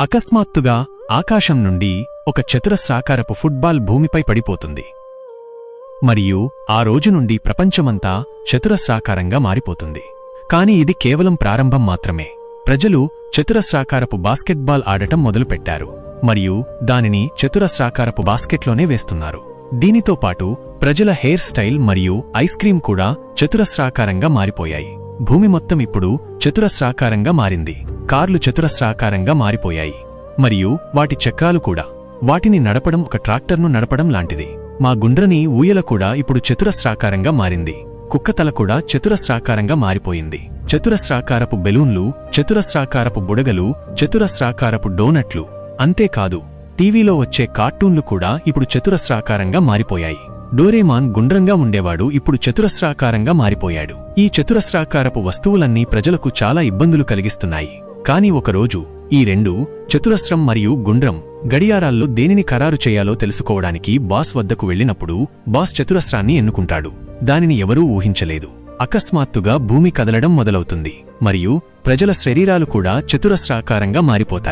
అకస్మాత్తుగా ఆకాశం నుండి ఒక చతురస్రాకారపు ఫుట్బాల్ భూమిపై పడిపోతుంది. మరియు ఆ రోజు నుండి ప్రపంచమంతా చతురస్రాకారంగా మారిపోతుంది. కాని ఇది కేవలం ప్రారంభం మాత్రమే. ప్రజలు చతురస్రాకారపు బాస్కెట్బాల్ ఆడటం మొదలుపెట్టారు. మరియు దానిని చతురస్రాకారపు బాస్కెట్లోనే వేస్తున్నారు. దీనితో పాటు ప్రజల హెయిర్ స్టైల్ మరియు ఐస్ క్రీం కూడా చతురస్రాకారంగా మారిపోయాయి. భూమి మొత్తం ఇప్పుడు చతురస్రాకారంగా మారింది. కార్లు చతురస్రాకారంగా మారిపోయాయి. మరియు వాటి చక్రాలు కూడా. వాటిని నడపడం ఒక ట్రాక్టర్ను నడపడం లాంటిది. మా గుండ్రని ఊయల కూడా ఇప్పుడు చతురస్రాకారంగా మారింది. కుక్కతల కూడా చతురస్రాకారంగా మారిపోయింది. చతురస్రాకారపు బెలూన్లు చతురస్రాకారపు బుడగలు చతురస్రాకారపు డోనట్లు. అంతేకాదు టీవీలో వచ్చే కార్టూన్లు కూడా ఇప్పుడు చతురస్రాకారంగా మారిపోయాయి. డోరేమాన్ గుండ్రంగా ఉండేవాడు ఇప్పుడు చతురస్రాకారంగా మారిపోయాడు. ఈ చతురస్రాకారపు వస్తువులన్నీ ప్రజలకు చాలా ఇబ్బందులు కలిగిస్తున్నాయి. కాని ఒకరోజు ఈ రెండు చతురస్రం మరియు గుండ్రం గడియారాల్లో దేనిని ఖరారు చేయాలో తెలుసుకోవడానికి బాస్ వద్దకు వెళ్ళినప్పుడు బాస్ చతురస్రాన్ని ఎన్నుకుంటాడు. దానిని ఎవరూ ఊహించలేదు. అకస్మాత్తుగా భూమి కదలడం మొదలవుతుంది. మరియు ప్రజల శరీరాలు కూడా చతురస్రాకారంగా మారిపోతాయి.